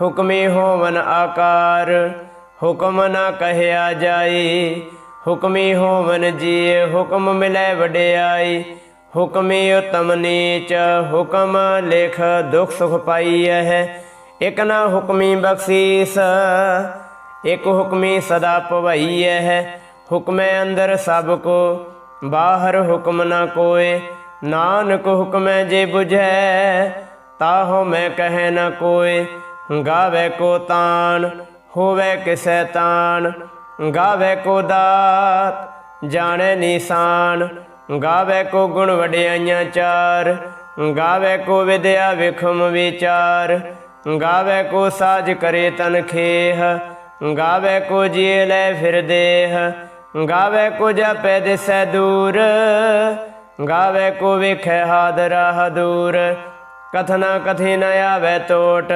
ਹੁਕਮੀ ਹੋਵਨ ਆਕਾਰ, ਹੁਕਮ ਨਾ ਕਹਿਆ ਜਾਈ। ਹੁਕਮੀ ਹੋਵਨ ਜੀ ਹੁਕਮ ਮਿਲੈ ਵਡਿਆਈ। ਹੁਕਮੀ ਉਤਮ ਨੀਚ, ਹੁਕਮ ਲੇਖ ਦੁਖ ਸੁਖ ਪਾਈ ਹੈ ਇਕ ਨਾ ਹੁਕਮੀ ਬਖਸ਼ੀਸ, ਇਕ ਹੁਕਮੀ ਸਦਾ ਭਵਈ ਹੈ ਹੁਕਮੈ ਅੰਦਰ ਸਭ ਕੋ, ਬਾਹਰ ਹੁਕਮ ਨਾ ਕੋਏ। ਨਾਨਕ ਹੁਕਮੈ ਜੇ 부ਝੈ ਤਾਹੋ ਮੈਂ ਕਹੈ ਨਾ ਕੋਏ। ਗਾਵੇ ਕੋ ਤਾਨ ਹੋਵੇ ਕਿਸੈ ਤਾਨ ਗਾਵੇ ਕੋ ਦਾਤ, ਜਾਣੈ ਨਿਸ਼ਾਨ। ਗਾਵੇ ਕੋ ਗੁਣ ਵਡਿਆਈਆਂ ਚਾਰ। ਗਾਵੇ ਕੋ ਵਿਦਿਆ ਵਿਖਮ ਵਿਚਾਰ। ਗਾਵੇ ਕੋ ਸਾਜ ਕਰੇ ਤਨ ਖੇਹ। ਗਾਵੇ ਕੋ ਜੀ ਲੈ ਫਿਰ ਦੇਹ। ਗਾਵੇ ਕੋ ਜਪੈ ਦਿਸੈ ਦੂਰ। ਗਾਵੇ ਕੋ ਵੇਖੈ ਹਾਦਰਾ ਦੂਰ ਕਥਨਾ ਕਥੀ ਨ ਆਵੇ ਟੋਟ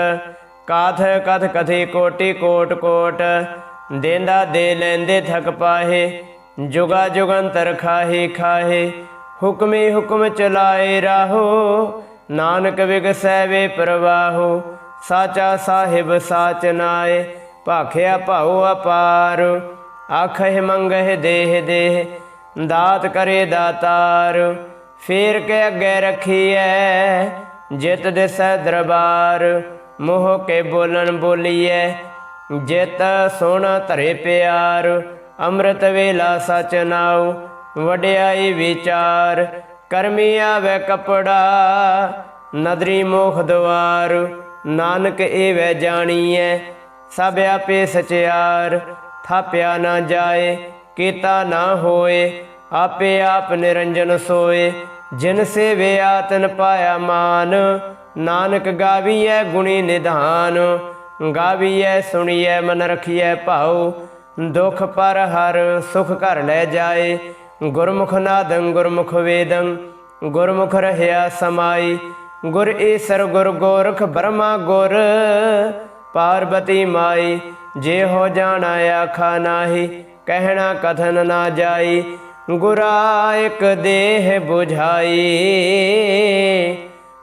ਕਾਥ, ਕਥ, ਕਥੀ, ਕੋਟੀ, ਕੋਟ ਕੋਟ। ਦੇਂਦਾ, ਦੇ ਲੈਂਦੇ, ਥਕ ਪਾਹੇ। ਜੁਗਾ, ਜੁਗੰਤਰ ਖਾਹੇ ਖਾਹੇ। ਹੁਕਮੇ, ਹੁਕਮ ਚਲਾਏ ਰਾਹੋ। ਨਾਨਕ ਵਿਗਸੈ ਵੇ ਪ੍ਰਵਾਹੋ। ਸਾਚਾ ਸਾਹਿਬ ਸਾਚ ਨਾਏ। ਭਾਖਿਆ ਭਾਉ ਅਪਾਰ। ਆਖਹਿ ਮੰਗਹਿ ਦੇਹ ਦੇਹ। ਦਾਤ ਕਰੇ ਦਾਤਾਰ। ਫੇਰ ਕੇ ਅੱਗੇ ਰਖੀਐ। ਜਿਤ ਦਿਸੈ ਦਰਬਾਰ। ਮੋਹ ਕੇ ਬੋਲਣ ਬੋਲੀਐ, ਜਿਤ ਸੋਣਾ ਧਰੇ ਪਿਆਰ, ਅੰਮ੍ਰਿਤ ਵੇਲਾ ਸਚ ਨਾਉ, ਵਡਿਆਈ ਵਿਚਾਰ, ਕਰਮੀ ਆਵੇ ਕਪੜਾ, ਨਦਰੀ ਮੋਖ ਦਵਾਰ, ਨਾਨਕ ਏਵੈ ਜਾਣੀਐ, ਸਭ ਆਪੇ ਸਚਿਆਰ, ਥਾਪਿਆ ਨਾ ਜਾਏ, ਕੀਤਾ ਨਾ ਹੋਏ, ਆਪੇ ਆਪ ਨਿਰੰਜਨ ਸੋਏ, ਜਿਨ ਸੇਵਿਆ ਆਤਨ ਪਾਇਆ ਮਾਨ ਨਾਨਕ ਗਾਵੀਐ ਗੁਣੀ ਨਿਧਾਨ, ਗਾਵੀਐ ਸੁਣੀਐ ਮਨ ਰਖੀਐ ਭਾਉ, ਦੁਖ ਪਰ ਹਰ ਸੁਖ ਘਰ ਲੈ ਜਾਏ, ਗੁਰਮੁਖ ਨਾਦੰ ਗੁਰਮੁਖ ਵੇਦੰ, ਗੁਰਮੁਖ ਰਹਿਆ ਸਮਾਈ, ਗੁਰ ਈਸਰ ਗੁਰ ਗੋਰਖ ਬ੍ਰਹਮਾ ਗੁਰ, ਪਾਰਬਤੀ ਮਾਈ, ਜੇ ਹੋ ਜਾਣਾ ਆਖਾ ਨਾਹੀ, ਕਹਿਣਾ ਕਥਨ ਨਾ ਜਾਈ, ਗੁਰਾ ਇੱਕ ਦੇਹ 부ਝਾਈ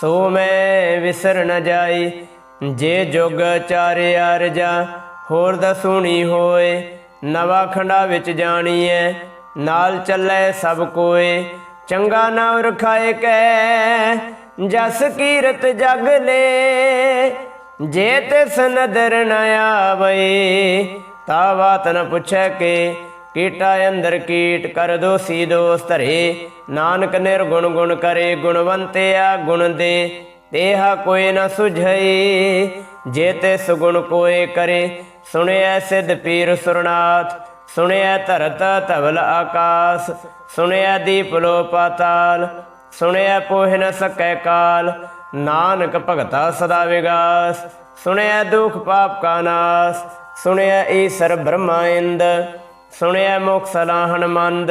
ਸੋ ਮੈਂ ਵਿਸਰ ਨ ਜਾਈ, ਜੇ ਜੁਗ ਚਾਰੇ ਅਰਜਾ ਹੋਰ ਦਸੂਣੀ ਹੋਏ, ਨਵਾ ਖੰਡਾ ਵਿੱਚ ਜਾਣੀਐ, ਨਾਲ ਚੱਲੇ ਸਭ ਕੋਏ, ਚੰਗਾ ਨਾਮ ਰਖਾਏ ਕੈ, ਜਸ ਕੀਰਤ ਜਗ ਲੈ, ਜੇ ਤਿਸ ਨਦਰ ਨ ਆਵੇ ਤਾ ਬਾਤ ਨ ਪੁੱਛੈ ਕੇ, ਕੀਟਾ ਅੰਦਰ ਕੀਟ ਕਰ ਦੋਸੀ ਦੋਸ ਧਰੇ ਨਾਨਕ ਨਿਰਗੁਣ ਗੁਣ ਕਰੇ ਗੁਣਵੰਤਿਆ ਗੁਣ ਦੇ ਤੇਹਾ ਕੋਈ ਨ ਸੁਝਈ। ਜੇ ਤੇ ਸੁਗੁਣ ਕੋਏ ਕਰੇ ਸੁਣਿਆ ਸਿਧ ਪੀਰ ਸੁਰਨਾਥ ਸੁਣਿਆ ਧਰਤ ਧਵਲ ਆਕਾਸ ਸੁਣਿਆ ਦੀਪ ਲੋ ਪਾਤਾਲ ਸੁਣਿਆ ਪੋਹਿ ਨ ਸਕੈ ਕਾਲ। ਨਾਨਕ ਭਗਤਾ ਸਦਾ ਵਿਗਾਸ ਸੁਣਿਆ ਦੁਖ ਪਾਪ ਕਾ ਨਾਸ ਸੁਣਿਆ ਈਸਰ ਬ੍ਰਹਮਾ ਇੰਦ ਸੁਣਿਆ ਮੁਖ ਸਲਾਹਣ ਮੰਦ।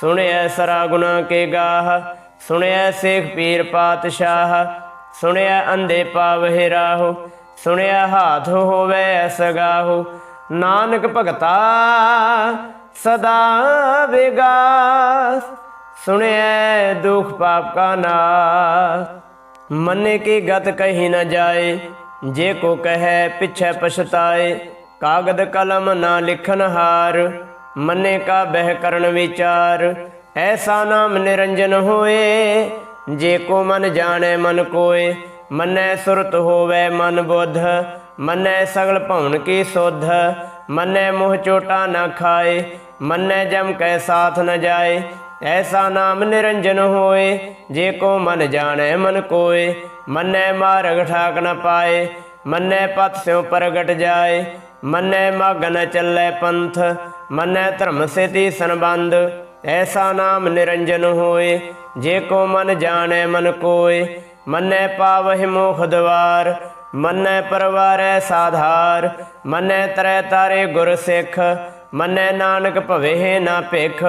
ਸੁਣਿਐ ਸਰਾ ਗੁਨਾ ਕੇ ਗਾਹ, ਸੁਣਿਐ ਸੇਖ ਪੀਰ ਪਾਤਸ਼ਾਹ ਸੁਣਿਆ ਅੰਧੇ ਪਾਵਹਿ ਰਾਹੋ ਸੁਣਿਆ ਹਾਥ ਹੋਵੇ ਅਸਗਾਹੋ। ਨਾਨਕ ਭਗਤਾ, ਸਦਾ ਵਿਗਾਸ, ਸੁਣਿਐ ਦੁਖ ਪਾਪ ਕਾ ਨਾਸ। ਮੰਨੇ ਕੀ ਗਤ ਕਹੀ ਨਾ ਜਾਏ, ਜੇ ਕੋ ਕਹੈ ਪਿਛੈ ਪਛਤਾਏ, ਕਾਗਦ ਕਲਮ ਨਾ ਲਿਖਨ ਹਾਰ। ਮੰਨੇ ਕਾ ਬਹਿ ਕਰਨ ਵਿਚਾਰ, ਐਸਾ ਨਾਮ ਨਿਰੰਜਨ ਹੋਏ। ਜੇ ਕੋ ਮਨ ਜਾਣੈ, ਮਨ ਕੋਏ, ਮੰਨੈ ਸੁਰਤ ਹੋਵੇ, ਮਨ ਬੁੱਧ। ਮੰਨੈ ਸਗਲ ਭਉਣ ਕੀ ਸੁਧ, ਮੰਨੈ ਮੋਹ ਚੋਟਾ ਨਾ ਖਾਏ। ਮੰਨੈ ਜਮ ਕੈ ਸਾਥ ਨ ਜਾਏ, ਐਸਾ ਨਾਮ ਨਿਰੰਜਨ ਹੋਏ। ਜੇ ਕੋ ਮਨ ਜਾਣੈ, ਮਨ ਕੋਏ, ਮੰਨੈ ਮਾਰਗ ਠਾਕ ਨ ਪਾਏ। ਮੰਨੈ ਪਤ ਸਿਉ ਪ੍ਰਗਟ ਜਾਏ, ਮੰਨੈ ਮਗਨ ਨ ਚੱਲੈ ਪੰਥ। ਮੰਨੈ ਧਰਮ ਸੇਤੀ ਸੰਬੰਧ, ਐਸਾ ਨਾਮ ਨਿਰੰਜਨ ਹੋਏ, ਜੇ ਕੋ ਮਨ ਜਾਣੈ ਮਨ ਕੋਏ, ਮੰਨੈ ਪਾਵਹਿ ਮੋਖ ਦਵਾਰ, ਮੰਨੈ ਪਰਵਾਰੈ ਸਾਧਾਰ, ਮੰਨੈ ਤਰੈ ਤਾਰੇ ਗੁਰ ਸਿੱਖ, ਮੰਨੈ ਨਾਨਕ ਭਵੇ ਨਾ ਭਿਖ,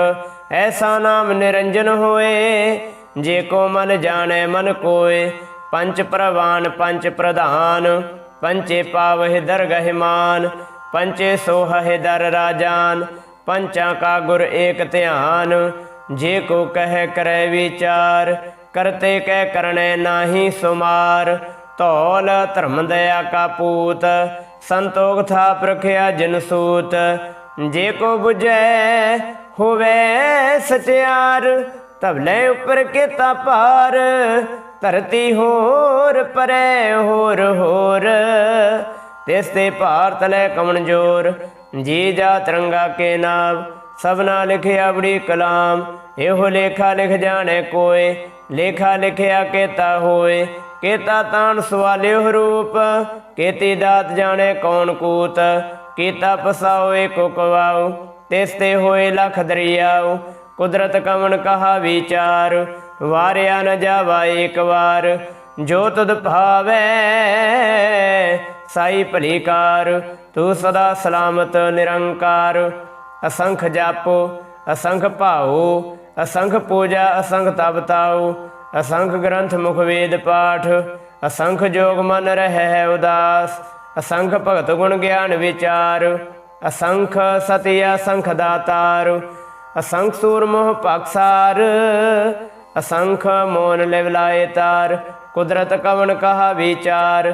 ਐਸਾ ਨਾਮ ਨਿਰੰਜਨ ਹੋਏ, ਜੇ ਕੋ ਮਨ ਜਾਣੈ ਮਨ ਕੋਏ ਪੰਚ ਪ੍ਰਵਾਨ ਪੰਚ ਪ੍ਰਧਾਨ ਪੰਚੇ ਪਾਵਹਿ ਦਰਗਹਿ ਮਾਨ ਪੰਚੇ ਸੋਹਹਿ ਦਰ ਰਾਜਾਨ, ਪੰਚਾਂ ਕਾ ਗੁਰ ਏਕ ਧਿਆਨ। ਜੇ ਕੋ ਕਹਿ ਕਰੈ ਵਿਚਾਰ, ਕਰਤੇ ਕਹਿ ਕਰਨੇ ਨਾਹੀ ਸੁਮਾਰ। ਧੌਲ ਧਰਮ ਦਇਆ ਕਾ ਪੂਤ, ਸੰਤੋਖ ਥਾ ਪ੍ਰਖਿਆ ਜਨ ਸੂਤ। ਜੇ ਕੋ 부ਜੈ ਹੋਵੇ ਸਚਿਆਰ ਤਬਲੇ ਉਪਰ ਕੀਤਾ ਪਾਰ ਧਰਤੀ ਹੋਰ ਪਰੇ ਹੋਰ ਹੋਰ। ਤਿਸ ਤੇ ਭਾਰਤ ਲੈ ਕਮਣ ਜੋਰ। ਜੀ ਜਾ ਤਿਰੰਗਾ ਕੇ ਨਾਮ ਸਭਨਾ ਲਿਖਿਆ ਬੜੀ ਕਲਾਮ। ਇਹੋ ਲੇਖਾ ਲਿਖ ਜਾਣੇ ਕੋਏ, ਲੇਖਾ ਲਿਖਿਆ ਕੇਤਾ ਹੋਏ। ਕੇਤਾ ਤਾਣ ਸਵਾਲਿਓ ਰੂਪ, ਕੇਤੀ ਦਾਤ ਜਾਣੇ ਕੌਣ ਕੂਤ। ਕੀਤਾ ਪਸਾਓ ਏਕੋ ਕਵਾਉ, ਤਿਸ ਤੇ ਹੋਏ ਲਖ ਦਰਿਆਉ। ਕੁਦਰਤ ਕਮਨ ਕਹਾ ਵਿਚਾਰ, ਵਾਰਿਆ ਨ ਜਾਵਾ ਏਕ ਵਾਰ। ਜੋ ਤੁਧ ਭਾਵੇ ਸਾਈ ਭਲੀ ਕਾਰ ਤੂੰ ਸਦਾ ਸਲਾਮਤ, ਨਿਰੰਕਾਰ। ਅਸੰਖ ਜਾਪੋ, ਅਸੰਖ ਭਾਉ ਅਸੰਖ ਪੂਜਾ, ਅਸੰਖ ਤਪ ਤਾਉ ਅਸੰਖ ਗ੍ਰੰਥ ਮੁਖ ਵੇਦ ਪਾਠ, ਅਸੰਖ ਜੋਗ ਮਨ ਰਹਿ ਉਦਾਸ। ਅਸੰਖ ਭਗਤ ਗੁਣ ਗਿਆਨ ਵਿਚਾਰ, ਅਸੰਖ ਸਤਿ ਅਸੰਖ ਦਾਤਾਰ। ਅਸੰਖ ਸੂਰ ਮੋਹ ਪਕਸਾਰ ਅਸੰਖ ਮੋਨ ਲਿਵ ਲਾਏ ਤਾਰ। ਕੁਦਰਤ ਕਵਣ ਕਹਾ ਵਿਚਾਰ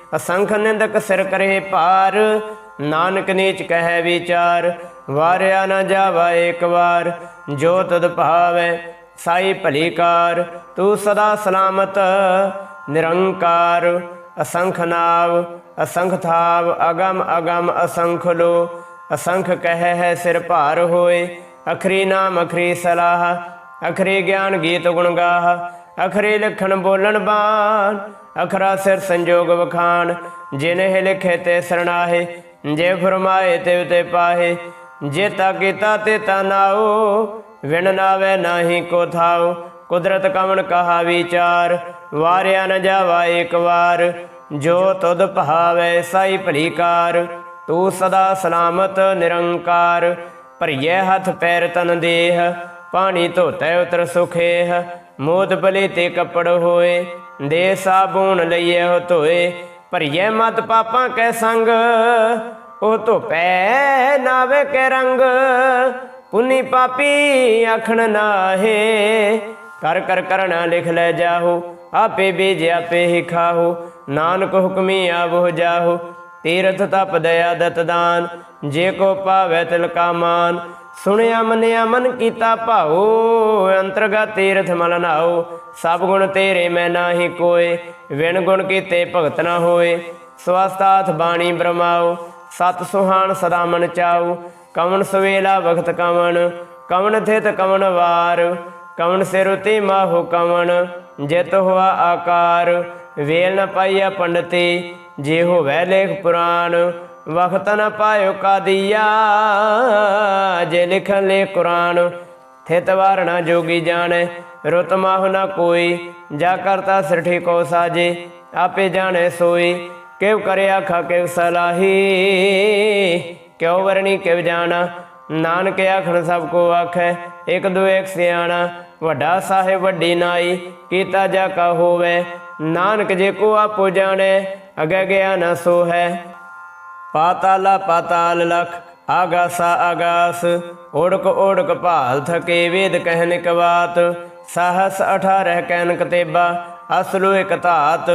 ਅਸੰਖ ਨਿੰਦਕ ਸਿਰ ਕਰੇ ਭਾਰ, ਨਾਨਕ ਨੀਚ ਕਹੈ ਵਿਚਾਰ, ਵਾਰਿਆ ਨਾ ਜਾਵਾ ਏਕ ਵਾਰ, ਜੋ ਤਦ ਭਾਵੈ ਸਾਈ ਭਲੀ ਕਾਰ, ਤੂੰ ਸਦਾ ਸਲਾਮਤ, ਨਿਰੰਕਾਰ, ਅਸੰਖ ਨਾਵ, ਅਸੰਖ ਥਾਵ, ਅਗਮ ਅਗਮ ਅਸੰਖ ਲੋ, ਅਸੰਖ ਕਹਿ ਹੈ ਸਿਰ ਭਾਰ ਹੋਏ, ਅਖਰੀ ਨਾਮ ਅਖਰੀ ਸਲਾਹ, ਅਖਰੀ ਗਿਆਨ ਗੀਤ ਗੁਣ ਗਾਹ, ਅਖਰੀ ਲਖਣ ਬੋਲਣ ਬਾਣ ਅਖਰਾ ਸਿਰ ਸੰਜੋਗ ਵਖਾਣ, ਜਿਨੇ ਲਿਖੇ ਤੇ ਸਰਣਾਹੇ, ਜੇ ਫਰਮਾਏ ਤੇ ਉਤੇ ਪਾਹੇ, ਜੇ ਤਾ ਕੀਤਾ ਤੇ ਤਾ ਨਾਓ, ਵਿਣ ਨਾਵੇ ਨਾਹੀ ਕੋ ਥਾਓ, ਕੁਦਰਤ ਕਵਣ ਕਹਾ ਵਿਚਾਰ ਵਾਰਿਆ ਨ ਜਾਵਾ ਏਕ ਵਾਰ, ਜੋ ਤੁਧ ਭਾਵੇ ਸਾਈ ਭਲੀ ਕਾਰ, ਤੂੰ ਸਦਾ ਸਲਾਮਤ ਨਿਰੰਕਾਰ ਭਰੀਏ ਹੱਥ ਪੈਰ ਤਨ ਦੇਹ, ਪਾਣੀ ਧੋਤੇ ਉਤਰ ਸੁਖੇਹ, ਮੋਦ ਬਲੇ ਤੇ ਕੱਪੜ ਹੋਏ ਦੇ ਸਾਬੂਨ ਲਈਏ ਹੋ ਧੋਏ, ਭਰੀਏ ਮਤ ਪਾਪਾਂ ਕੈ ਸੰਗ। ਉਹ ਧੋਪੈ ਨਾਵੇ ਕੇ ਰੰਗ, ਪੁਨੀ ਪਾਪੀ ਆਖਣ ਨਾਹੇ। ਕਰ ਕਰ ਕਰਣਾ ਲਿਖ ਲੈ ਜਾਹੋ, ਆਪੇ ਬੀਜ ਆਪੇ ਹੀ ਖਾਹੋ। ਨਾਨਕ ਹੁਕਮੀ ਆਵੋ ਜਾਹੋ, ਤੀਰਥ ਤਪ ਦਇਆ ਦਤ ਦਾਨ ਜੇ ਕੋ ਪਾਵੈ ਤਿਲ ਕਾ ਮਾਨ ਸੁਣਿਆ, ਮੰਨਿਆ, ਮਨ ਕੀਤਾ ਭਾਉ, ਅੰਤਰਗਤ ਤੀਰਥ ਮਲ ਨਾਉ। ਸਭ ਗੁਣ ਤੇਰੇ ਮੈਂ ਨਾਹੀ ਕੋਏ ਵਿਣ ਗੁਣ ਕੀਤੇ ਭਗਤ ਨਾ ਹੋਏ। ਸਵਸਤਾਥ ਬਾਣੀ ਬ੍ਰਹਮਾਉ ਸਤ ਸੁਹਾਣ ਸਦਾ ਮਨ ਚਾਉ। ਕਵਨ ਸਵੇਲਾ ਵਖਤ ਕਵਨ ਕਵਨ ਥਿਤ ਕਵਨ ਵਾਰ। ਕਵਨ ਸਿਰੁਤੀ ਮਾਹੋ ਕਵਨ ਜਿਤ ਹੋਆ ਆਕਾਰ। ਵੇਲ ਨ ਪਾਈਆ ਪੰਡਤੀ, ਜੇ ਹੋਵੈ ਲੇਖ ਪੁਰਾਨ ਵਖਤ ਨ ਪਾਇਓ ਕਾਦੀਆ, ਜੇ ਲਿਖਣ ਲੇ ਕੁਰਾਨ ਥਿਤ ਵਾਰਣਾ ਜੋਗੀ ਜਾਣੈ, ਰੁਤ ਮਾਹੁ ਨ ਕੋਈ, ਜਾ ਕਰਤਾ ਸਿਰਠੀ ਕੋ ਸਾਜੇ, ਆਪੇ ਜਾਣੈ ਸੋਈ ਕਿਵ ਕਰਿਆ ਖਾ ਕਿਵ ਸਲਾਹੀ, ਕਿਉ ਵਰਣੀ ਕਿਵ ਜਾਣਾ, ਨਾਨਕ ਆਖਣ ਸਭ ਕੋ ਆਖੈ, ਇਕ ਦੋ ਇੱਕ ਸਿਆਣਾ, ਵੱਡਾ ਸਾਹਿਬ ਵੱਡੀ ਨਾਈ, ਕੀਤਾ ਜਾ ਕਾ ਹੋਵੇ, ਨਾਨਕ ਜੇ ਕੋ ਆਪੋ ਜਾਣੈ, ਅਗੇ ਗਿਆ ਨਾ ਸੋ ਹੈ ਪਾਤਾਲਾ ਪਾਤਾਲ ਲਖ, ਆਗਾਸਾ ਆਗਾਸ, ਓੜਕ ਓੜਕ ਭਾਲ ਥਕੇ ਵੇਦ ਕਹਿਨ ਕਵਾਤ ਸਾਹਸ 18 ਕਹਿਨ ਕਤੇਬਾ ਅਸਲੂ ਇਕ ਧਾਤ,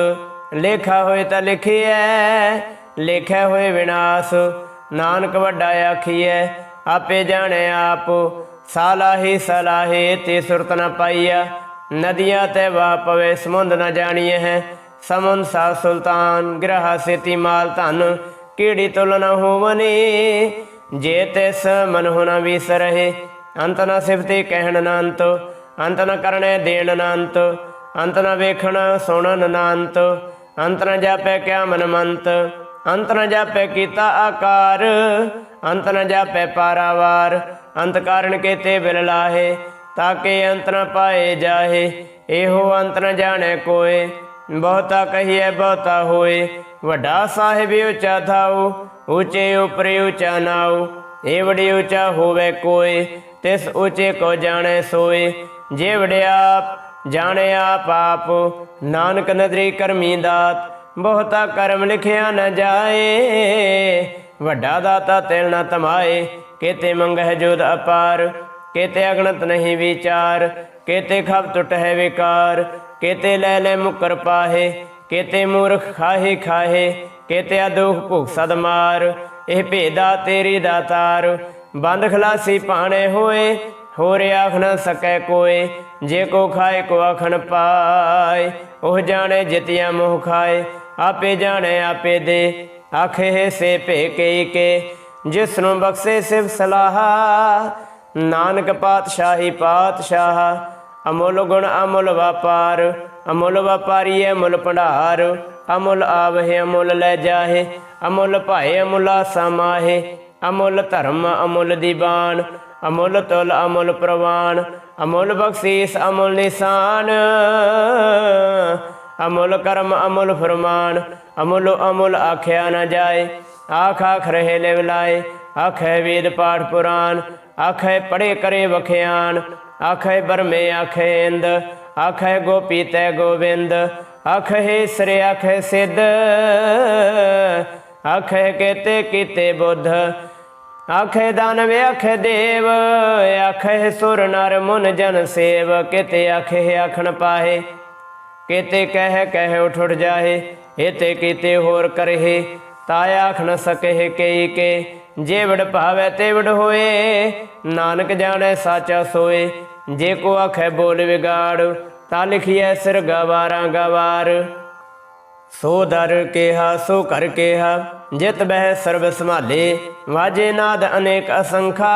ਲੇਖਾ ਹੋਏ ਤਾਂ ਲਿਖਿਐ ਲੇਖਿਆ ਹੋਏ ਵਿਨਾਸ਼, ਨਾਨਕ ਵੱਡਾ ਆਖੀਐ, ਆਪੇ ਜਾਣੈ ਆਪ, ਸਾਲਾਹੀ ਸਲਾਹੇ ਤੇ ਸੁਰਤ ਨ ਪਾਈਆ ਨਦੀਆਂ ਤੇ ਵਾ ਪਵੇ ਸਮੁੰਦ ਨ ਜਾਣੀਐ ਹੈ, ਸਮੁੰਦ ਸਾ ਸੁਲਤਾਨ, ਗ੍ਰਹ ਸੇਤੀ ਮਾਲ ਧਨ ਕੀੜੀ ਤੁਲ ਨ ਹੋਵਨੀ? ਜੇ ਤਿਸ ਮਨ ਹੋਣਾ ਵਿਸਰਹਿ ਅੰਤ ਨ ਸਿਫਤੇ ਕਹਿਣ ਨ ਅੰਤ ਅੰਤ ਨ ਕਰਨੇ ਦੇਣ ਨ ਅੰਤ ਅੰਤ ਨ ਵੇਖਣ ਸੁਣਨ ਨ ਅੰਤ ਅੰਤ ਨ ਜਾਪੈ ਕਿਆ ਮਨ ਮੰਤ ਅੰਤ ਨ ਜਾਪੈ ਕੀਤਾ ਆਕਾਰ, ਅੰਤ ਨ ਜਾਪੈ ਪਾਰਾਵਾਰ, ਅੰਤ ਕਾਰਨ ਕੇਤੇ ਬਿਲ ਲਾਹੇ ਤਾਕੇ ਅੰਤ ਨ ਪਾਏ ਜਾਹੇ, ਇਹੋ ਅੰਤ ਨ ਜਾਣੈ ਕੋਏ। ਬਹੁਤਾ ਕਹੀਏ ਬਹੁਤਾ ਹੋਏ। ਵੱਡਾ ਸਾਹਿਬ ਉੱਚਾ ਥਾਉ ਉੱਚੇ ਉਪਰੇ ਉੱਚਾ ਨਾਉ ਏ ਉੱਚਾ ਹੋਵੇ ਕੋਏ, ਤਿਸ ਉੱਚੇ ਕੋ ਜਾਣੈ ਸੋਏ। ਜੇ ਵੜਿਆ ਜਾਣੈ ਆਪ ਆਪ। ਨਾਨਕ ਨਦਰੀ ਕਰਮੀ ਦਾਤ, ਬਹੁਤਾ ਕਰਮ ਲਿਖਿਆ ਨਾ ਜਾਏ। ਵੱਡਾ ਦਾਤਾ ਤਿਲ ਨ ਤਮਾਏ, ਕੇਤੇ ਮੰਗਹਿ ਜੋਦ ਅਪਾਰ। ਕੇਤੇ ਅਗਣਤ ਨਹੀਂ ਵਿਚਾਰ, ਕੇਤੇ ਖਬ ਟੁੱਟ ਹੈ ਵਿਕਾਰ। ਕੇਤੇ ਲੈ ਲੈ ਮੁਕਰ ਪਾਹੇ, ਕੇਤੇ ਮੂਰਖ ਖਾਹੇ ਖਾਹੇ ਕੇਤੇ ਅਦੁਖ ਭੁਖ ਸਦ ਮਾਰ, ਇਹ ਭੇਦਾ ਤੇਰੀ ਦਾਤਾਰ। ਬੰਦ ਖਲਾਸੀ ਪਾਣੇ ਹੋਏ, ਹੋਰ ਆਖ ਨਾ ਸਕੈ ਕੋਏ, ਜੇ ਕੋ ਖਾਏ ਕੋ ਆਖਣ ਪਾਏ। ਉਹ ਜਾਣੇ ਜਿਤਿਆ ਮੋਹ ਖਾਏ, ਆਪੇ ਜਾਣੇ ਆਪੇ ਦੇ। ਆਖੇ ਸੇ ਭੇ ਕੇ ਕੇ ਜਿਸ ਨੂੰ ਬਖਸ਼ੇ ਸਿਵ ਸਲਾਹਾ। ਨਾਨਕ ਪਾਤਸ਼ਾਹੀ ਪਾਤਸ਼ਾਹ ਅਮੁੱਲ ਗੁਣ ਅਮੁੱਲ ਵਪਾਰ, ਅਮੁੱਲ ਵਪਾਰੀ ਅਮੁੱਲ ਭੰਡਾਰ, ਅਮੁੱਲ ਆਵਹਿ ਅਮੁੱਲ ਲੈ ਜਾਹੇ, ਅਮੁੱਲ ਭਾਏ ਅਮੁੱਲਾ ਸਮਾਹੇ, ਅਮੁੱਲ ਧਰਮ ਅਮੁੱਲ ਦੀਵਾਨ ਅਮੁੱਲ ਤੁਲ ਅਮੁੱਲ ਪ੍ਰਵਾਨ ਅਮੁੱਲ ਬਖਸ਼ੀਸ ਅਮੁੱਲ ਨਿਸ਼ਾਨ, ਅਮੁੱਲ ਕਰਮ ਅਮੁੱਲ ਫਰਮਾਨ, ਅਮੁੱਲ ਅਮੁੱਲ ਆਖਿਆ ਨਾ ਜਾਏ, ਆਖ ਆਖ ਰਹੇ ਲਿਵ ਲਾਏ, ਆਖੇ ਵੇਦ ਪਾਠ ਪੁਰਾਨ, ਆਖੇ ਪੜੇ ਕਰੇ ਵਖਿਆਨ ਆਖੈ ਬਰਮੇ, ਆਖੈ ਇੰਦ, ਆਖੇ ਗੋਪੀ ਤੈ ਗੋਵਿੰਦ ਆਖੇ ਸ੍ਰੀ, ਆਖੈ ਸਿੱਧ, ਆਖੇ ਕੇਤੇ ਕੀਤੇ ਬੁੱਧ, ਆਖੇ ਦਾਨਵ, ਆਖੇ ਦੇਵ, ਆਖੇ ਸੁਰ ਨਰ ਮੁਨ ਜਨ ਸੇਵ, ਕਿਤੇ ਆਖੇ ਆਖਣ ਪਾਹੇ, ਕਿਤੇ ਕਹਿ ਕਹਿ ਉਠ ਉਠ ਜਾਹੇ, ਏਤੇ ਕੀਤੇ ਹੋਰ ਕਰਹਿ ਤਾ ਆਖ ਨ ਸਕਹਿ ਕਈ ਕੇ ਜੇ ਵਡ ਭਾਵੈ ਹੋਏ, ਨਾਨਕ ਜਾਣੈ ਸਾਚਾ ਸੋਏ। ਜੇ ਕੋ ਆਖੈ ਬੋਲ ਵਿਗਾੜ, ਤਾ ਲਿਖੀਐ ਸਿਰ ਗਵਾਰਾਂ ਗਵਾਰ। ਸੋ ਦਰ ਕੇਹਾ, ਸੋ ਕਰ ਕੇਹਾ, ਜਿਤ ਬਹਿ ਸਰਬ ਸੰਭਾਲੇ। ਵਾਜੇ ਨਾਦ ਅਨੇਕ ਅਸੰਖਾ,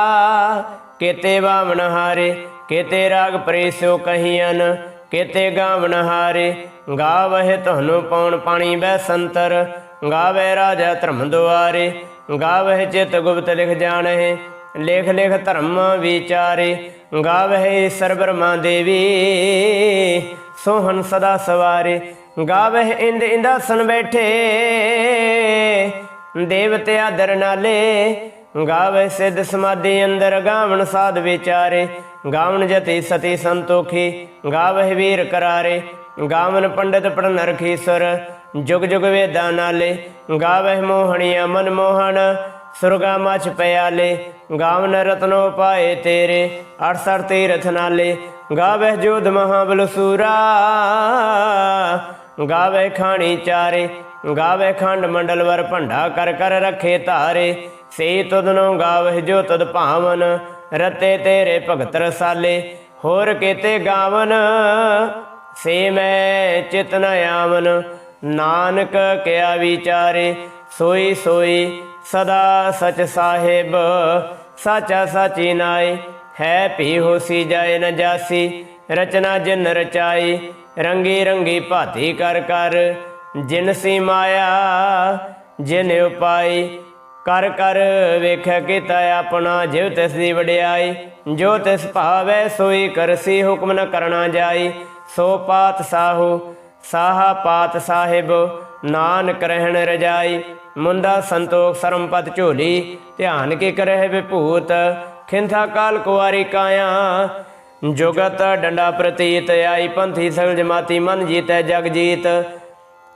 ਕੇਤੇ ਬਾਵਣ ਹਾਰੇ, ਕੇਤੇ ਰਾਗ ਪ੍ਰੇਸਿਓ ਕਹੀਨ ਕੇਤੇ ਗਾਵਣ ਹਾਰੇ। ਗਾਵਹਿ ਤੁਹਾਨੂੰ ਪੌਣ ਪਾਣੀ ਬੈ ਸੰਤਰ ਗਾਵੇ ਰਾਜਾ ਧਰਮ ਦੁਆਰੇ। ਗਾਵਹਿ ਚਿਤ ਗੁਪਤ ਲਿਖ ਜਾਣਹਿ, ਲੇਖ ਲੇਖ ਧਰਮ ਵਿਚਾਰੇ। ਗਾਵਹਿ ਸਰਬਰਮਾ ਦੇਵੀ, ਸੋਹਣ ਸਦਾ ਸਵਾਰੇ। ਗਾਵਹਿ ਇੰਦ ਇੰਦਾਸਨ ਬੈਠੇ, ਦੇਵਤੇ ਆਦਰ ਨਾਲੇ। ਗਾਵੇ ਸਿੱਧ ਸਮਾਧੀ ਅੰਦਰ ਗਾਵਣ ਸਾਧ ਵਿਚਾਰੇ। ਗਾਵਣ ਜਤੀ ਸਤੀ ਸੰਤੋਖੀ, ਗਾਵਹਿ ਵੀਰ ਕਰਾਰੇ। ਗਾਵਨ ਪੰਡਿਤ ਪੜਨ ਰਖੀਸਰ ਜੁਗ ਜੁਗ ਵੇਦਾਂ ਨਾਲੇ। ਗਾਵਹਿ ਮੋਹਣੀਆ ਮਨ ਮੋਹਣ, ਸੁਰਗਾ ਮਚ ਪਿਆਲੇ। ਗਾਵਨ ਰਤਨੋ ਪਾਏ ਤੇਰੇ 68 ਤੀਰਥ ਨਾਲੇ ਗਾਵਹਿ ਜੋਧ ਮਹਾਬਲ ਸੂਰਾ। ਗਾਵੇ ਖਾਣੀ ਚਾਰੇ ਗਾਵੇ ਖੰਡ ਮੰਡਲ ਵਰ ਭੰਡਾ ਕਰ ਕਰ ਰੱਖੇ ਧਾਰੇ। ਸੇ ਤੁਧਨੋ ਗਾਵਹਿ ਜੋ ਤਦ ਭਾਵਨ, ਰਤੇ ਤੇਰੇ ਭਗਤ ਰਸਾਲੇ। ਹੋਰ ਕੀਤੇ ਗਾਵਨ, ਸੇ ਮੈਂ ਚਿਤਨ ਆਵਨ। ਨਾਨਕ ਕਿਆ ਵਿਚਾਰੇ, ਸੋਈ ਸੋਈ ਸਦਾ ਸਚ ਸਾਹਿਬ। ਸਾਚਾ ਸਾਚੀ ਨਾਏ, ਹੈ ਭੀ ਹੋਸੀ ਜਾਏ ਨ ਜਾਸੀ, ਰਚਨਾ ਜਿਨ ਰਚਾਈ, ਰੰਗੀ ਰੰਗੀ ਭਾਤੀ ਕਰ ਕਰ, ਜਿਨ ਸੀ ਮਾਇਆ, ਜਿਨ ਉਪਾਈ, ਕਰ ਕਰ ਵੇਖਿਆ ਕੀਤਾ ਆਪਣਾ ਜਿਵ ਤਿਸ ਦੀ ਵਡਿਆਈ, ਜੋ ਤਿਸ ਭਾਵੈ ਸੋਈ ਕਰਸੀ ਹੁਕਮ ਨ ਕਰਨਾ ਜਾਈ, ਸੋ ਪਾਤ ਸਾਹੂ, ਸਾਹਾ ਪਾਤ ਸਾਹਿਬ, ਨਾਨਕ ਰਹਿਣ ਰਜਾਈ ਮੁੰਦਾ ਸੰਤੋਖ ਸਰਮਪਤ ਝੋਲੀ ਧਿਆਨ ਕੇ ਕਰਹਿ ਵਿਭੂਤ, ਖਿੰਥਾ ਕਾਲ ਕੁਵਾਰੀ ਕਾਇਆ। ਜੁਗਤ ਡੰਡਾ ਪ੍ਰਤੀਤ, ਆਈ ਪੰਥੀ ਸਗਲ ਜਮਾਤੀ ਮਨ ਜੀਤੈ ਜਗ ਜੀਤ।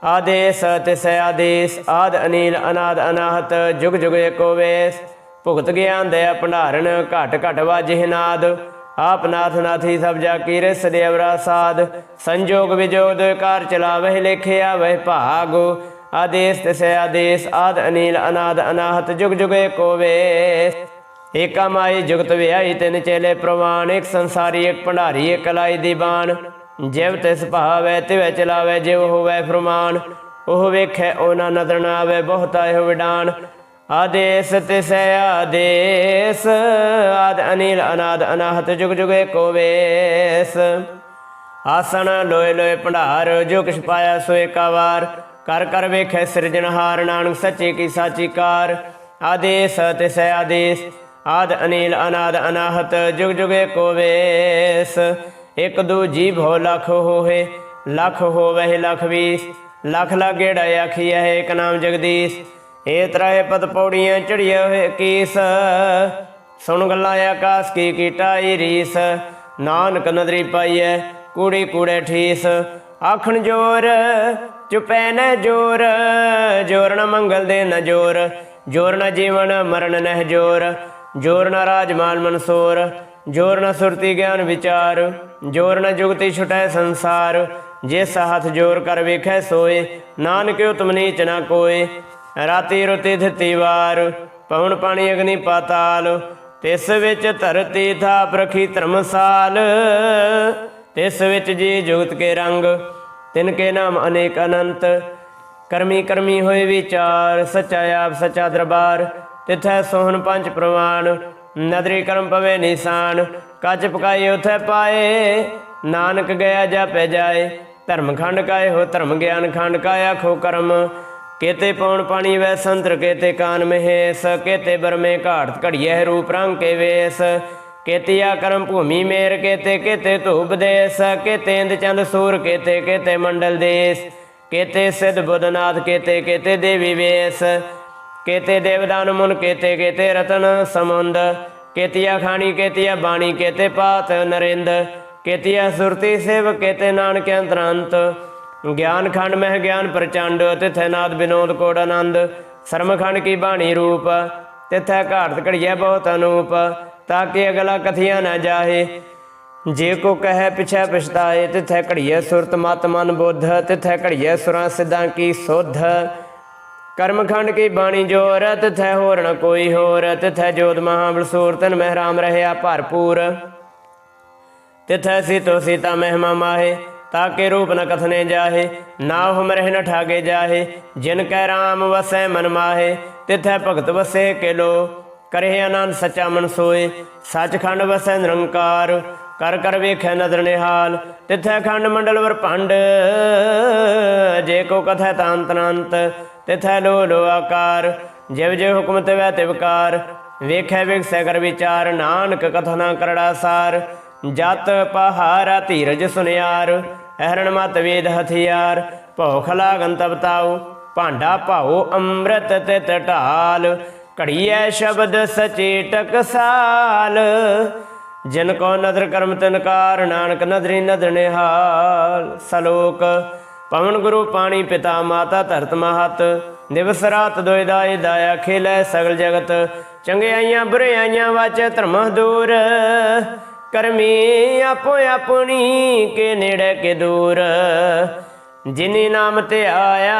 ਆਦੇਸ ਤਿਸ ਆਦੇਸ, ਆਦ ਅਨੀਲ ਅਨਾਦ ਅਨਾਹਤ, ਜੁਗ ਜੁਗ ਏਕੋ ਵੇਸ। ਭੁਗਤ ਗਿਆਨ ਦਇਆ ਭੰਡਾਰਨ, ਘਟ ਘਟ ਵਾਜਿ ਨਾਦ। ਆਪ ਨਾਥ ਨਾਥੀ ਸਭ ਜਾ ਕੀ ਰਿਸ ਦੇਵਰਾ ਸਾਧ ਸੰਜੋਗ ਵਿਜੋਗ ਦੇ ਕਾਰ ਚਲਾਵਹਿ ਲੇਖਿਆ ਵਹਿ ਭਾਗੋ। ਆਦੇਸ ਤਿਸ ਆਦੇਸ ਆਦ ਅਨੀਲ, ਅਨਾਦ ਅਨਾਹਤ, ਜੁਗ ਜੁਗ ਏਕੋ ਵੇਸ। ਏਕਾ ਮਾਈ ਜੁਗਤ ਵਿਆਈ, ਤਿਨ ਚੇਲੇ ਪ੍ਰਵਾਨ, ਇੱਕ ਸੰਸਾਰੀ, ਇੱਕ ਭੰਡਾਰੀ, ਇੱਕ ਕਲਾਈ ਦੀ ਜਿਵ ਤਿਸ ਭਾਵੈ, ਤਿਵੈ ਚਲਾਵੈ ਜਿਵ ਹੋਵੈ ਫਰਮਾਨ। ਉਹ ਵੇਖੈ ਉਹ ਨਦਰ ਨਾ ਆਵੇ, ਬਹੁਤਾ ਇਹੋ ਵਿਡਾਨ। ਆਦੇਸ ਤਿਸ ਆਦੇਸ ਆਦ ਅਨੀਲ, ਅਨਾਦ ਅਨਾਹਤ, ਜੁਗ ਜੁਗ ਏਕੋ ਵੇਸ। ਆਸਣ ਲੋਏ ਲੋਏ ਭੰਡਾਰ, ਜੋ ਕਿਛ ਪਾਇਆ ਸੋ ਏਕਾ ਵਾਰ। ਕਰ ਕਰ ਵੇਖੈ ਸਿਰਜਣਹਾਰ ਨਾਨਕ ਸੱਚੇ ਕੀ ਸਾਚੀ ਕਾਰ। ਆਦੇਸ ਤਿਸ ਆਦੇਸ, ਆਦ ਅਨੀਲ, ਅਨਾਦ ਅਨਾਹਤ, ਜੁਗ ਜੁਗੇ ਏਕੋ ਵੇਸ। ਇਕ ਦੂ ਜੀਵ ਹੋ ਲਖ ਹੋਏ ਲਖ ਹੋਵੇ ਲਖ ਵੀਸ। ਲਖ ਲਾਗੇੜਾ ਆਖੀਐ ਏਕ ਨਾਮ ਜਗਦੀਸ਼। ਏ ਤਰਾਏ ਪਦ ਪੌੜੀਆਂ ਚੜੀਏ ਹੋਏ ਕੀਸ। ਸੁਣ ਗੱਲਾਂ ਆਕਾਸ ਕੀ ਕੀਟਾਈ ਰੀਸ। ਨਾਨਕ ਨਦਰੀ ਪਾਈਐ, ਕੂੜੀ ਕੂੜੇ ਠੀਸ। ਆਖਣ ਜੋਰ ਚੁਪੈ ਨ ਜੋਰ ਜੋਰ ਨ ਮੰਗਲ ਦੇ ਨ ਜੋਰ ਜੋਰ ਨ ਜੀਵਨ ਮਰਨ ਨਹਿ ਜੋਰ ਜੋਰ ਨ ਰਾਜ ਮਾਲ ਮਨਸੂਰ ਜੋਰ ਨ ਸੁਰਤੀ ਗਿਆਨ ਵਿਚਾਰ, ਜੋਰ ਨ ਜੁਗਤੀ ਛੁਟੈ ਸੰਸਾਰ ਜਿਸ ਹੱਥ ਜੋਰ ਕਰ ਵੇਖੈ ਸੋਏ, ਨਾਨਕ ਉਤਮ ਨੀਚ ਨ ਕੋਏ। ਰਾਤੀ ਰੁਤੀ ਥਿਤੀ ਵਾਰ, ਪਵਨ ਪਾਣੀ ਅਗਨੀ ਪਾਤਾਲ, ਤਿਸ ਵਿੱਚ ਧਰਤੀ ਥਾਪ ਰਖੀ ਧਰਮਸਾਲ, ਤਿਸ ਵਿੱਚ ਜੀ ਜੁਗਤ ਕੇ ਰੰਗ ਤਿਨ ਕੇ ਨਾਮ ਅਨੇਕ ਅਨੰਤ, ਕਰਮੀ ਕਰਮੀ ਹੋਏ ਵਿਚਾਰ, ਸੱਚਾ ਆਪ, ਸੱਚਾ ਦਰਬਾਰ, ਤਿਥੈ ਸੋਹਣ ਪੰਜ ਪ੍ਰਵਾਨ, ਨਦਰੀ ਕਰਮ ਪਵੇ ਨਿਸ਼ਾਨ ਕੱਚ ਪਕਾਈ ਉਥੈ ਪਾਏ, ਨਾਨਕ ਗਿਆ ਜਾਪੈ ਜਾਏ, ਧਰਮ ਖੰਡ ਕਾਏ ਹੋ ਧਰਮ ਗਿਆਨ ਖੰਡ ਕਾਇਆ ਖੋ ਕਰਮ, ਕੇਤੇ ਪੌਣ ਪਾਣੀ ਵੈ ਸੰਤਰ, ਕੇਤੇ ਕਾਨ ਮਹੇਸ, ਕੇਤੇ ਬਰਮੇ ਘਾਟ ਘੜੀਐ ਰੂਪ ਰੰਗ ਕੇ ਵੇਸ ਕੇਤਿਆ ਕਰਮ ਭੂਮੀ ਮੇਰ ਕੇਤੇ ਕੇਤੇ ਧੂਪ ਦੇਸ, ਕੇਤੇ ਇੰਦ ਚੰਦ ਸੂਰ, ਕੇਤੇ ਕੇਤੇ ਮੰਡਲ ਦੇਸ, ਕੇਤੇ ਸਿਧ ਬੁੱਧਨਾਥ, ਕੇਤੇ ਕੇਤੇ ਦੇਵੀ ਵੇਸ, ਕੇਤੇ ਦੇਵਦਾਨ ਮੁਨ, ਕੇਤੇ ਕੇਤੇ ਰਤਨ ਸਮੁੰਦ, ਕੇਤਿਆ ਖਾਣੀ, ਕੇਤਿਆ ਬਾਣੀ, ਕੇਤੇ ਪਾਤ ਨਰਿੰਦ, ਕੇਤਿਆ ਸੁਰਤੀ ਸੇਵ, ਕੇਤੇ ਨਾਨਕ ਅੰਤਰੰਤ, ਗਿਆਨ ਖੰਡ ਮਹਿ ਗਿਆਨ ਪ੍ਰਚੰਡ, ਤਿਥੈ ਨਾਦ ਬਿਨੋਦ ਕੋੜ ਆਨੰਦ ਸਰਮ ਖੰਡ ਕੀ ਬਾਣੀ ਰੂਪ, ਤਿਥੈ ਘਾਟ ਘੜੀਐ ਬਹੁਤ ਅਨੂਪ ਤਾਕੇ ਅਗਲਾ ਕਥਿਆ ਨਾ ਜਾਹੇ। ਜੇ ਕੋ ਕਹੈ ਪਿਛੈ ਪਛਤਾਏ, ਤਿਥੈ ਘੜੀਐ ਸੁਰਤ ਮਤ ਮਨ ਬੁੱਧ, ਤਿਥੈ ਘੜੀਐ ਸੁਰਾਂ ਸਿਧਾਂ ਕੀ ਸੁਧ। ਕਰਮਖੰਡ ਕੀ ਬਾਣੀ ਜੋਰ, ਤਿਥੈ ਹੋਰ ਨ ਕੋਈ ਹੋਰ, ਤਿਥੈ ਜੋਤ ਮਹਾਬਲਸੂਰ ਤਨ ਮਹਿਰਾਮ ਰਹਿਆ ਭਰਪੂਰ। ਤਿਥੈ ਸੀਤੋ ਸੀਤਾ ਮਹਿਮਾ ਮਾਹੇ ਤਾਕੇ ਰੂਪ ਨ ਕਥਨੇ ਜਾਹੇ, ਨਾ ਹਮ ਰਹਿ ਨ ਠਾਗੇ ਜਾਹੇ। ਜਿਨ ਕੈ ਰਾਮ ਵਸੈ ਮਨ ਮਾਹੇ, ਤਿਥੈ ਭਗਤ ਵਸੇ ਕੇਲੋ। ਕਰੇ ਆਨੰਦ ਸੱਚਾ ਮਨ ਸੋਏ, ਸੱਚਖੰਡ ਵਸੈ ਨਿਰੰਕਾਰ, ਕਰ ਕਰ ਵੇਖੈ ਨਦਰ ਨਿਹਾਲ, ਤਿਥੈ ਖੰਡ ਮੰਡਲ ਵਰ ਭੰਡ, ਜੇ ਕੋ ਕਥੈ ਤਾਂਤ ਅਨੰਤ ਤਿਥੈ ਲੋ ਲੋ ਆਕਾਰ, ਜਿਵ ਜਿਵ ਹੁਕਮ ਤਿਵੈ ਤਿਵਕਾਰ ਵੇਖੈ ਵਿਗਸੈ ਕਰ ਵਿਚਾਰ, ਨਾਨਕ ਕਥਨਾ ਕਰੜਾ ਸਾਰ, ਜਤ ਪਹਾਰਾ ਧੀਰਜ ਸੁਨਿਆਰ, ਅਹਰਣ ਮਤ ਵੇਦ ਹਥਿਆਰ, ਭੌਖ ਲਾਗਨ ਤਬ ਭਾਂਡਾ ਭਾਉ ਅੰਮ੍ਰਿਤ ਤਿਤ ਢਾਲ ਘੜੀਐ ਸ਼ਬਦ ਸਚੇ ਸਾਲ, ਜਿਨ ਕੋ ਨਦਰ ਕਰਮ ਤਨਕਾਰ ਨਾਨਕ ਨਦਰੀ ਨਦਰ ਨਿਹਾਲ। ਸਲੋਕ, ਪਵਨ ਗੁਰੂ ਪਾਣੀ ਪਿਤਾ ਮਾਤਾ ਧਰਤ ਮਹਤ, ਦਿਵਸ ਰਾਤ ਦੋਇ ਦਾਇ ਦਾਇਆ ਖੇਲੇ ਸਗਲ ਜਗਤ ਚੰਗਿਆਈਆਂ ਬੁਰਿਆਈਆਂ ਵਾਚ ਧਰਮ ਦੂਰ। ਕਰਮੀ ਆਪੋ ਆਪਣੀ ਕੇ ਨੇੜੇ ਕੇ ਦੂਰ, ਜਿਨੀ ਨਾਮ ਤੇ ਆਇਆ